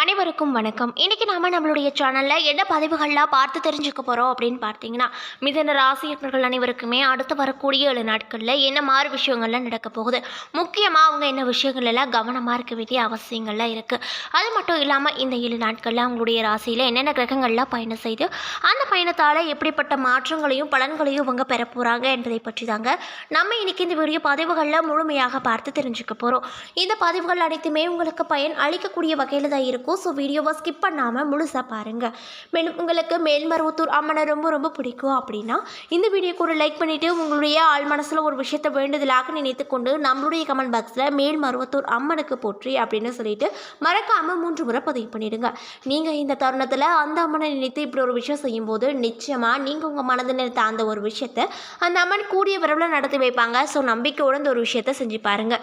அனைவருக்கும் வணக்கம். இன்றைக்கி நாம நம்மளுடைய சேனலில் என்ன பதிவுகள்லாம் பார்த்து தெரிஞ்சுக்க போகிறோம் அப்படின்னு பார்த்தீங்கன்னா மிதன ராசியர்கள் அனைவருக்குமே அடுத்து வரக்கூடிய ஏழு நாட்களில் என்ன மாதிரி விஷயங்கள்லாம் நடக்க போகுது? முக்கியமாக அவங்க என்ன விஷயங்கள் எல்லாம் கவனமாக இருக்க வேண்டிய அவசியங்கள்லாம் இருக்குது அது மட்டும் இல்லாமல் இந்த ஏழு நாட்களில் அவங்களுடைய ராசியில் என்னென்ன கிரகங்கள்லாம் பயணம் செய்து அந்த பயணத்தால் எப்படிப்பட்ட மாற்றங்களையும் பலன்களையும் இவங்க பெற போகிறாங்க என்பதை பற்றி தாங்க நம்ம இன்னைக்கு இந்த வீடியோ பதிவுகளில் முழுமையாக பார்த்து தெரிஞ்சுக்க போகிறோம் இந்த பதிவுகள் அனைத்துமே உங்களுக்கு பயன் அளிக்கக்கூடிய வகையில் தான் இருக்கும். ஸோ வீடியோவை ஸ்கிப் பண்ணாமல் முழுசாக பாருங்கள் மேலும் உங்களுக்கு மேல்மருவத்தூர் அம்மனை ரொம்ப ரொம்ப பிடிக்கும் அப்படின்னா இந்த வீடியோ கூட லைக் பண்ணிவிட்டு உங்களுடைய ஆள் மனசில் ஒரு விஷயத்தை வேண்டுதலாக நினைத்து கொண்டு நம்மளுடைய கமெண்ட் பாக்ஸில் மேல்மருவத்தூர் அம்மனுக்கு போற்றி அப்படின்னு சொல்லிட்டு மறக்காமல் மூன்று முறை பதிவு பண்ணிவிடுங்க நீங்கள் இந்த தருணத்தில் அந்த அம்மனை நினைத்து இப்படி ஒரு விஷயம் செய்யும்போது நிச்சயமாக நீங்கள் உங்கள் மனதில் நினைத்த அந்த ஒரு விஷயத்தை அந்த அம்மன் கூடிய விரைவில் நடத்தி வைப்பாங்க. ஸோ நம்பிக்கையுடன் ஒரு விஷயத்தை செஞ்சு பாருங்கள்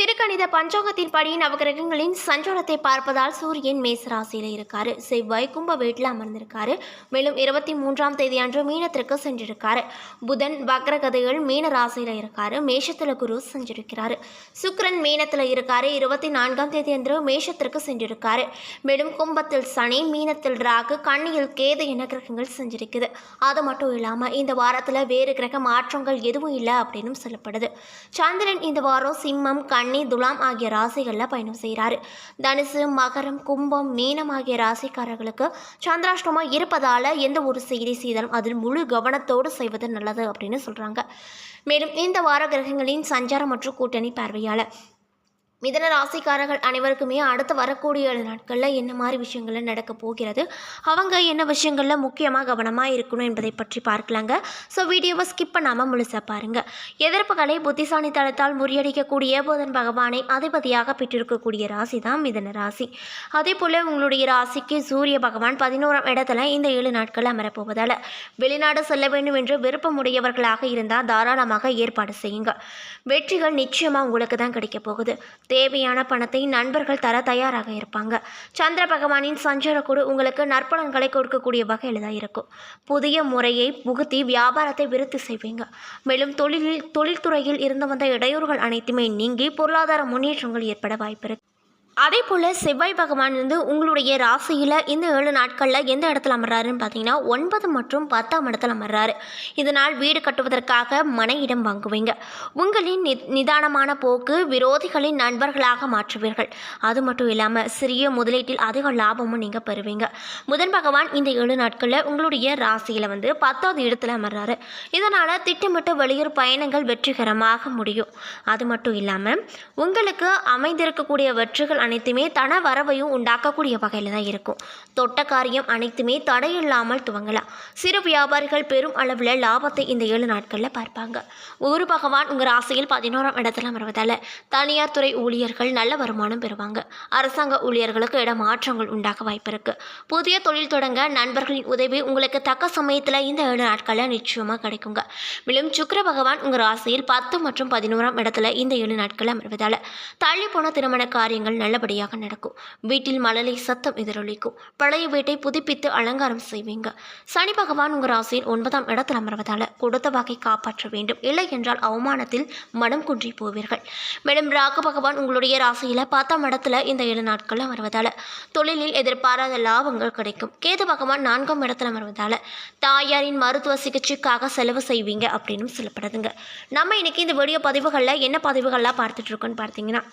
திருக்கணித பஞ்சாங்கத்தின் படி நவகிரகங்களின் சஞ்சாரத்தை பார்ப்பதால் சூரியன் மேச ராசியில் இருக்காரு. செவ்வாய் கும்ப வீட்டில் அமர்ந்திருக்காரு. மேலும் இருபத்தி மூன்றாம் தேதி அன்று மீனத்திற்கு சென்றிருக்காரு. புதன் வக்ரகதைகள் மீன ராசியில் இருக்காரு. மேஷத்தில் குரு சென்றிருக்கிறாரு. சுக்கரன் மீனத்தில் இருக்காரு. இருபத்தி நான்காம் தேதி அன்று மேஷத்திற்கு சென்றிருக்காரு. மேலும் கும்பத்தில் சனி மீனத்தில் ராகு கண்ணியில் கேது என கிரகங்கள் செஞ்சிருக்குது அது மட்டும் இல்லாமல் இந்த வாரத்தில் வேறு கிரக மாற்றங்கள் எதுவும் இல்லை அப்படின்னு சொல்லப்படுது. சந்திரன் இந்த வாரம் சிம்மம் கன்னி துலாம் ஆகிய ராசிகளில் பயணம் செய்கிறாரு தனுசு மகரம் கும்பம் மீனம் ஆகிய ராசிக்காரர்களுக்கு சந்திராஷ்டமம் இருப்பதால் எந்த ஒரு செய்தி செய்தாலும் அதில் முழு கவனத்தோடு செய்வது நல்லது அப்படின்னு சொல்கிறாங்க மேலும் இந்த வார கிரகங்களின் சஞ்சாரம் மற்றும் கூட்டணி பார்வையாளர் மிதன ராசிக்காரர்கள் அனைவருக்குமே அடுத்து வரக்கூடிய ஏழு நாட்களில் என்ன மாதிரி விஷயங்கள்ல நடக்க போகிறது? அவங்க என்ன விஷயங்களில் முக்கியமாக கவனமாக இருக்கணும் என்பதை பற்றி பார்க்கலாங்க. ஸோ வீடியோவை ஸ்கிப் பண்ணாமல் முழுசாக பாருங்கள் எதிர்ப்புகளை புத்திசாலித்தனத்தால் முறியடிக்கக்கூடிய புதன் பகவானை அதிபதியாக பெற்றிருக்கக்கூடிய ராசி தான் மிதன ராசி. அதே போல் உங்களுடைய ராசிக்கு சூரிய பகவான் பதினோராம் இடத்துல இந்த ஏழு நாட்கள் அமரப்போவதால் வெளிநாடு செல்ல வேண்டும் என்று விருப்பமுடையவர்களாக இருந்தால் தாராளமாக ஏற்பாடு செய்யுங்க. வெற்றிகள் நிச்சயமாக உங்களுக்கு தான் கிடைக்க போகுது. தேவையான பணத்தை நண்பர்கள் தர தயாராக இருப்பாங்க. சந்திர பகவானின் சஞ்சாரக்கூடு உங்களுக்கு நற்பலன்களை கொடுக்கக்கூடிய வகையில் தான் இருக்கும். புதிய முறையை புகுத்தி வியாபாரத்தை விருத்தி செய்வீங்க. மேலும் தொழிலில் தொழில்துறையில் இருந்து வந்த இடையூறுகள் அனைத்துமே நீங்கி பொருளாதார முன்னேற்றங்கள் ஏற்பட வாய்ப்பு இருக்கு அதே போல் செவ்வாய் பகவான் வந்து உங்களுடைய ராசியில் இந்த ஏழு நாட்களில் எந்த இடத்துல அமர்றாருன்னு பார்த்தீங்கன்னா ஒன்பது மற்றும் பத்தாம் இடத்துல அமர்றாரு. இதனால் வீடு கட்டுவதற்காக மன இடம் வாங்குவீங்க. உங்களின் நி நிதானமான போக்கு விரோதிகளின் நண்பர்களாக மாற்றுவீர்கள். அது மட்டும் இல்லாமல் சிறிய முதலீட்டில் அதிக லாபமும் நீங்கள் பெறுவீங்க. முதன் பகவான் இந்த ஏழு நாட்களில் உங்களுடைய ராசியில் வந்து பத்தாவது இடத்துல அமர்றாரு. இதனால் திட்டமிட்ட வெளியூர் பயணங்கள் வெற்றிகரமாக முடியும். அது மட்டும் இல்லாமல் உங்களுக்கு அமைந்திருக்கக்கூடிய வெற்றிகள் அனைத்துமே தன வரவையும் உண்டாக்கக்கூடிய வகையில் தான் இருக்கும். தொட்ட காரியம் அனைத்துமே தடையில்லாமல் துவங்கலாம். சிறு வியாபாரிகள் பெரும் அளவில் லாபத்தை இந்த ஏழு நாட்களில் பார்ப்பாங்க. குரு பகவான் உங்கள் ராசியில் பதினோராம் இடத்துல வருவதால் தனியார் துறை ஊழியர்கள் நல்ல வருமானம் பெறுவாங்க. அரசாங்க ஊழியர்களுக்கு இட மாற்றங்கள் உண்டாக வாய்ப்பு இருக்கு. புதிய தொழில் தொடங்க நண்பர்களின் உதவி உங்களுக்கு தக்க சமயத்தில் இந்த ஏழு நாட்களில் நிச்சயமாக கிடைக்குங்க. மேலும் சுக்கர பகவான் உங்கள் ராசியில் பத்து மற்றும் பதினோராம் இடத்துல இந்த ஏழு நாட்களில் அமர்வதால் தள்ளி போன திருமண காரியங்கள் நல்ல நல்லபடியாக நடக்கும். வீட்டில் மழலை சத்தம் எதிரொலிக்கும். பழைய வீட்டை புதுப்பித்து அலங்காரம் செய்வீங்க. சனி பகவான் உங்கள் ராசியில் ஒன்பதாம் இடத்தில் அமர்வதால் கொடுத்த வாக்கை காப்பாற்ற வேண்டும். இல்லை என்றால் அவமானத்தில் மனம் குன்றி போவீர்கள். மேலும் ராகு பகவான் உங்களுடைய ராசியில் பத்தாம் இடத்துல இந்த ஏழு நாட்கள் அமர்வதால் தொழிலில் எதிர்பாராத லாபங்கள் கிடைக்கும். கேது பகவான் நான்காம் இடத்தில் அமர்வதால் தாயாரின் மருத்துவ சிகிச்சைக்காக செலவு செய்வீங்க அப்படின்னு சொல்லப்படுதுங்க. நம்ம இன்னைக்கு இந்த வீடியோ பதிவுகளில் என்ன பதிவுகள்லாம் பார்த்துட்ருக்கோன்னு பார்த்தீங்கன்னா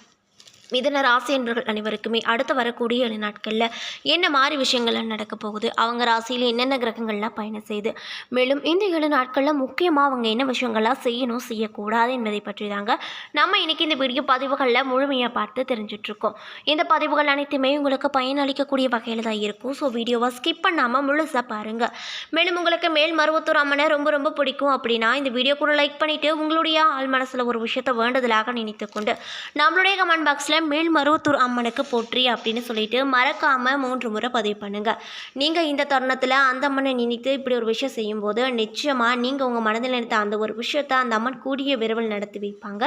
மிதன ராசி என்பவர்கள் அனைவருக்குமே அடுத்து வரக்கூடிய ஏழு நாட்களில் என்ன மாதிரி விஷயங்கள்லாம் நடக்க போகுது? அவங்க ராசியில் என்னென்ன கிரகங்கள்லாம் பயணம் செய்து? மேலும் இந்த ஏழு நாட்களில் முக்கியமாக அவங்க என்ன விஷயங்கள்லாம் செய்யணும் செய்யக்கூடாது என்பதை பற்றி தாங்க நம்ம இன்றைக்கி இந்த வீடியோ பதிவுகளில் முழுமையாக பார்த்து தெரிஞ்சிட்ருக்கோம். இந்த பதிவுகள் அனைத்துமே உங்களுக்கு பயனளிக்கக்கூடிய வகையில் தான் இருக்கும். ஸோ வீடியோவை ஸ்கிப் பண்ணாமல் முழுசாக பாருங்கள் மேலும் உங்களுக்கு மேல் மருவத்தூர் அம்மனை ரொம்ப ரொம்ப பிடிக்கும் அப்படின்னா இந்த வீடியோ கூட லைக் பண்ணிவிட்டு உங்களுடைய ஆள் மனசில் ஒரு விஷயத்தை வேண்டுதலாக நினைத்துக்கொண்டு நம்மளுடைய கமெண்ட் பாக்ஸில் மேல்மருவத்தூர் அம்மனுக்கு போற்றி அப்படின்னு சொல்லிட்டு மறக்காமல் மூன்று முறை பதிவு பண்ணுங்கள் நீங்கள் இந்த தருணத்தில் அந்த அம்மனை நினைத்து இப்படி ஒரு விஷயம் செய்யும்போது நிச்சயமாக நீங்கள் உங்கள் மனதில் நினைத்த அந்த ஒரு விஷயத்தை அந்த அம்மன் கூடிய விரைவில் நடத்தி வைப்பாங்க.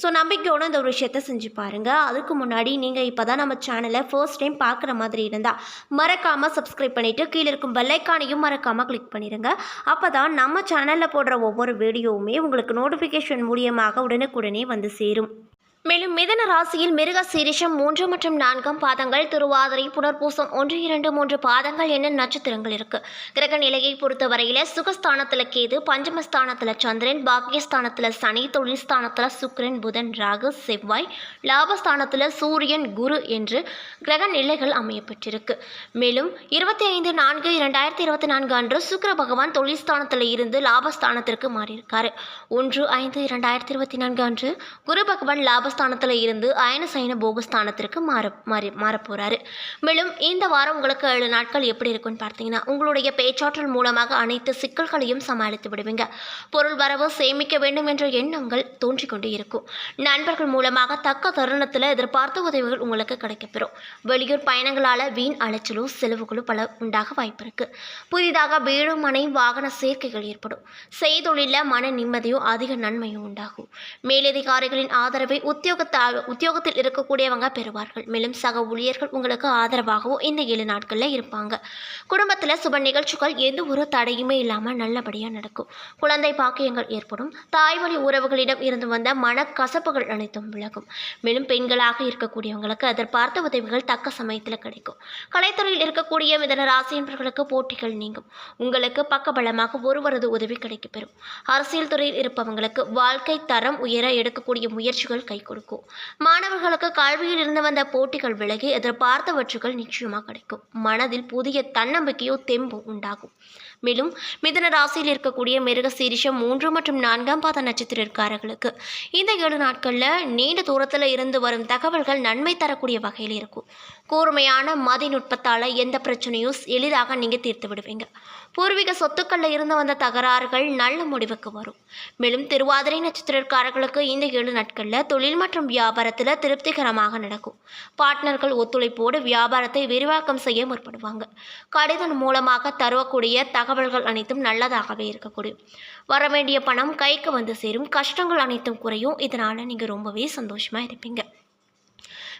ஸோ நம்பிக்கையோடு இந்த ஒரு விஷயத்த செஞ்சு பாருங்கள் அதுக்கு முன்னாடி நீங்கள் இப்போ தான் நம்ம சேனலை ஃபர்ஸ்ட் டைம் பார்க்குற மாதிரி இருந்தால் மறக்காமல் சப்ஸ்கிரைப் பண்ணிவிட்டு கீழே இருக்கும் பெல்லைக்கானையும் மறக்காமல் கிளிக் பண்ணிடுங்க அப்போ தான் நம்ம சேனலில் போடுற ஒவ்வொரு வீடியோவுமே உங்களுக்கு நோட்டிஃபிகேஷன் மூலியமாக உடனுக்குடனே வந்து சேரும். மேலும் மிதன ராசியில் மிருக சீரிஷம் மூன்று மற்றும் நான்காம் பாதங்கள் திருவாதிரை புனர்பூசம் ஒன்று இரண்டு மூன்று பாதங்கள் என்ன நட்சத்திரங்கள் இருக்கு. கிரக நிலையை பொறுத்தவரையில சுகஸ்தானத்துல கேது பஞ்சமஸ்தானத்துல சந்திரன் பாக்கியஸ்தானத்துல சனி தொழில்ஸ்தானத்தில் சுக்கிரன் புதன் ராகு செவ்வாய் லாபஸ்தானத்துல சூரியன் குரு என்று கிரக நிலைகள் அமையப்பட்டிருக்கு. மேலும் இருபத்தி ஐந்து நான்கு இரண்டாயிரத்தி இருபத்தி நான்கு அன்று சுக்கிர பகவான் தொழில்ஸ்தானத்துல இருந்து லாபஸ்தானத்திற்கு மாறியிருக்காரு. ஒன்று ஐந்து இரண்டாயிரத்தி இருபத்தி நான்கு அன்று குரு பகவான் ஸ்தானத்தில் இருந்து அயன சயன போகஸ்தானத்திற்கு மாற மாறி மாறப்போகிறாரு மேலும் இந்த வாரம் உங்களுக்கு ஏழு நாட்கள் எப்படி இருக்கும்னு பார்த்தீங்கன்னா உங்களுடைய பேச்சாற்றல் மூலமாக அனைத்து சிக்கல்களையும் சமாளித்து விடுவீங்க. பொருள் வரவு சேமிக்க வேண்டும் என்ற எண்ணங்கள் தோன்றிக்கொண்டே இருக்கும். நண்பர்கள் மூலமாக தக்க தருணத்தில் எதிர்பார்த்த உதவிகள் உங்களுக்கு கிடைக்கப்பெறும். வெளியூர் பயணங்களால் வீண் அலைச்சலும் செலவுகளும் பல உண்டாக வாய்ப்பு இருக்கு. புதிதாக வீடு மனை வாகன சேர்க்கைகள் ஏற்படும். செய்தொழில மன நிம்மதியும் அதிக நன்மையும் உண்டாகும். மேலதிகாரிகளின் ஆதரவை உத்தியோகத்தால் உத்தியோகத்தில் இருக்கக்கூடியவங்க பெறுவார்கள். மேலும் சக ஊழியர்கள் உங்களுக்கு ஆதரவாகவும் இந்த ஏழு நாட்களில் இருப்பாங்க. குடும்பத்தில் சுப நிகழ்ச்சிகள் எந்த ஒரு தடையுமே இல்லாமல் நல்லபடியாக நடக்கும். குழந்தை பாக்கியங்கள் ஏற்படும். தாய்வழி உறவுகளிடம் இருந்து வந்த மனக்கசப்புகள் அனைத்தும் விலகும். மேலும் பெண்களாக இருக்கக்கூடியவங்களுக்கு எதிர்பார்த்த உதவிகள் தக்க சமயத்தில் கிடைக்கும். கலைத்துறையில் இருக்கக்கூடிய மிதன ராசியன்பர்களுக்கு போட்டிகள் நீங்கும். உங்களுக்கு பக்கபலமாக ஒருவரது உதவி கிடைக்கப்பெறும். அரசியல் துறையில் இருப்பவங்களுக்கு வாழ்க்கை தரம் உயர எடுக்கக்கூடிய முயற்சிகள் கைகொள்ளும் கொடுக்கும். மாணவர்களுக்கு கல்வியில் இருந்து வந்த போட்டிகள் விலகி எதிர்பார்த்தவற்றுகள் நிச்சயமாக கிடைக்கும். மனதில் புதிய தன்னம்பிக்கையோ தெம்போ உண்டாகும். மேலும் மிதன ராசியில் இருக்கக்கூடிய மிருக சீரிஷம் மூன்று மற்றும் நான்காம் பாத நட்சத்திரக்காரர்களுக்கு இந்த ஏழு நாட்களில் நீண்ட தூரத்தில் இருந்து வரும் தகவல்கள் நன்மை தரக்கூடிய வகையில் இருக்கும். கூர்மையான மதிநுட்பத்தால் எந்த பிரச்சனையும் எளிதாக நீங்கள் தீர்த்து விடுவீங்க. பூர்வீக சொத்துக்களில் இருந்து வந்த தகராறுகள் நல்ல முடிவுக்கு வரும். மேலும் திருவாதிரை நட்சத்திரக்காரர்களுக்கு இந்த ஏழு நாட்களில் தொழில் மற்றும் வியாபாரத்தில் திருப்திகரமாக நடக்கும். பார்ட்னர்கள் ஒத்துழைப்போடு வியாபாரத்தை விரிவாக்கம் செய்ய முற்படுவாங்க. கடிதம் மூலமாக தரக்கூடிய தகவல்கள் அனைத்தும் நல்லதாகவே இருக்கக்கூடும். வரவேண்டிய பணம் கைக்கு வந்து சேரும். கஷ்டங்கள் அனைத்தும் குறையும். இதனால் நீங்கள் ரொம்பவே சந்தோஷமாக இருப்பீங்க.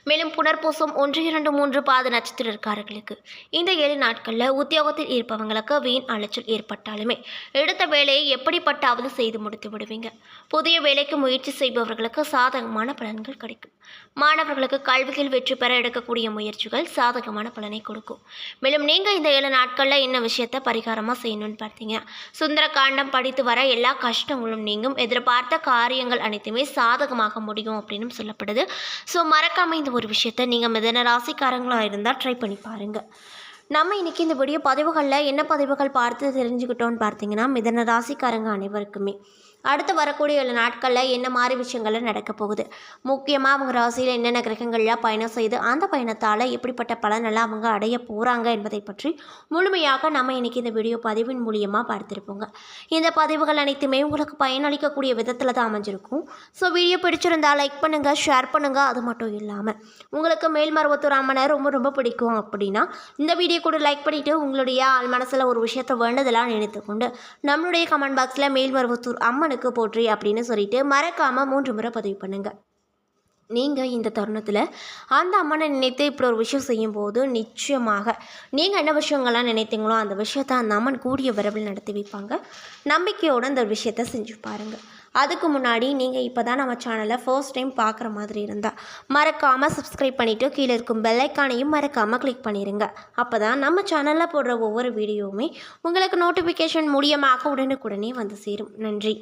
மேலும் புனர்பூசம் ஒன்று இரண்டு மூன்று பாத நட்சத்திரக்காரர்களுக்கு. இந்த ஏழு நாட்களில் உத்தியோகத்தில் இருப்பவங்களுக்கு வீண் அலைச்சல் ஏற்பட்டாலுமே எடுத்த வேலையை எப்படிப்பட்டாவது செய்து முடித்து விடுவீங்க. புதிய வேலைக்கு முயற்சி செய்பவர்களுக்கு சாதகமான பலன்கள் கிடைக்கும். மாணவர்களுக்கு கல்வியில் வெற்றி பெற எடுக்கக்கூடிய முயற்சிகள் சாதகமான பலனை கொடுக்கும். மேலும் நீங்கள் இந்த ஏழு நாட்களில் என்ன விஷயத்தை பரிகாரமாக செய்யணும்னு பார்த்தீங்க? சுந்தரகாண்டம் படித்து வர எல்லா கஷ்டங்களும் நீங்கும். எதிர்பார்த்த காரியங்கள் அனைத்துமே சாதகமாக முடியும் அப்படின்னு சொல்லப்படுது. ஸோ மறக்காம இந்த ஒரு விஷயத்தை நீங்கள் மிதன ராசிக்காரங்களாக இருந்தால் ட்ரை பண்ணி பாருங்கள் நம்ம இன்றைக்கி இந்த வீடியோ பதிவுகளில் என்ன பதிவுகள் பார்த்து தெரிஞ்சுக்கிட்டோன்னு பார்த்தீங்கன்னா மிதன ராசிக்காரங்க அனைவருக்குமே. அடுத்து வரக்கூடிய நாட்களில் என்ன மாதிரி விஷயங்கள் நடக்க போகுது? முக்கியமாக அவங்க ராசியில் என்னென்ன கிரகங்கள்லாம் பயணம் செய்து அந்த பயணத்தால் எப்படிப்பட்ட பலனெல்லாம் அவங்க அடைய போகிறாங்க என்பதை பற்றி முழுமையாக நம்ம இன்றைக்கி இந்த வீடியோ பதிவின் மூலியமாக பார்த்துருப்போங்க. இந்த பதிவுகள் அனைத்துமே உங்களுக்கு பயனளிக்கக்கூடிய விதத்தில் தான் அமைஞ்சிருக்கும். ஸோ வீடியோ பிடிச்சிருந்தால் லைக் பண்ணுங்கள் ஷேர் பண்ணுங்கள் அது மட்டும் இல்லாமல் உங்களுக்கு மேல்மருவத்தூர் அம்மனை ரொம்ப ரொம்ப பிடிக்கும் அப்படின்னா இந்த வீடியோ கூட லைக் பண்ணிவிட்டு உங்களுடைய ஆள் மனசில் ஒரு விஷயத்தை வேண்டதெல்லாம் நினைத்துக்கொண்டு நம்மளுடைய கமெண்ட் பாக்ஸில் மேல்மருவத்தூர் அம்மனுக்கு போற்றி அப்படின்னு சொல்லிட்டு மறக்காமல் மூன்று முறை பதிவு பண்ணுங்கள் நீங்கள் இந்த தருணத்தில் அந்த அம்மனை நினைத்து இப்படி ஒரு விஷயம் செய்யும்போது நிச்சயமாக நீங்கள் என்ன விஷயங்கள்லாம் நினைத்தீங்களோ அந்த விஷயத்தை அந்த அம்மன் கூடிய விரைவில் நடத்தி வைப்பாங்க. நம்பிக்கையோடு அந்த விஷயத்தை செஞ்சு பாருங்கள் அதுக்கு முன்னாடி நீங்கள் இப்போ தான் நம்ம சேனலை ஃபர்ஸ்ட் டைம் பார்க்குற மாதிரி இருந்தால் மறக்காமல் சப்ஸ்கிரைப் பண்ணிவிட்டு கீழே இருக்கும் பெல்லைக்கானையும் மறக்காமல் கிளிக் பண்ணிடுங்க அப்போ தான் நம்ம சேனலில் போடுற ஒவ்வொரு வீடியோவுமே உங்களுக்கு நோட்டிஃபிகேஷன் மூலியமாக உடனுக்குடனே வந்து சேரும். நன்றி.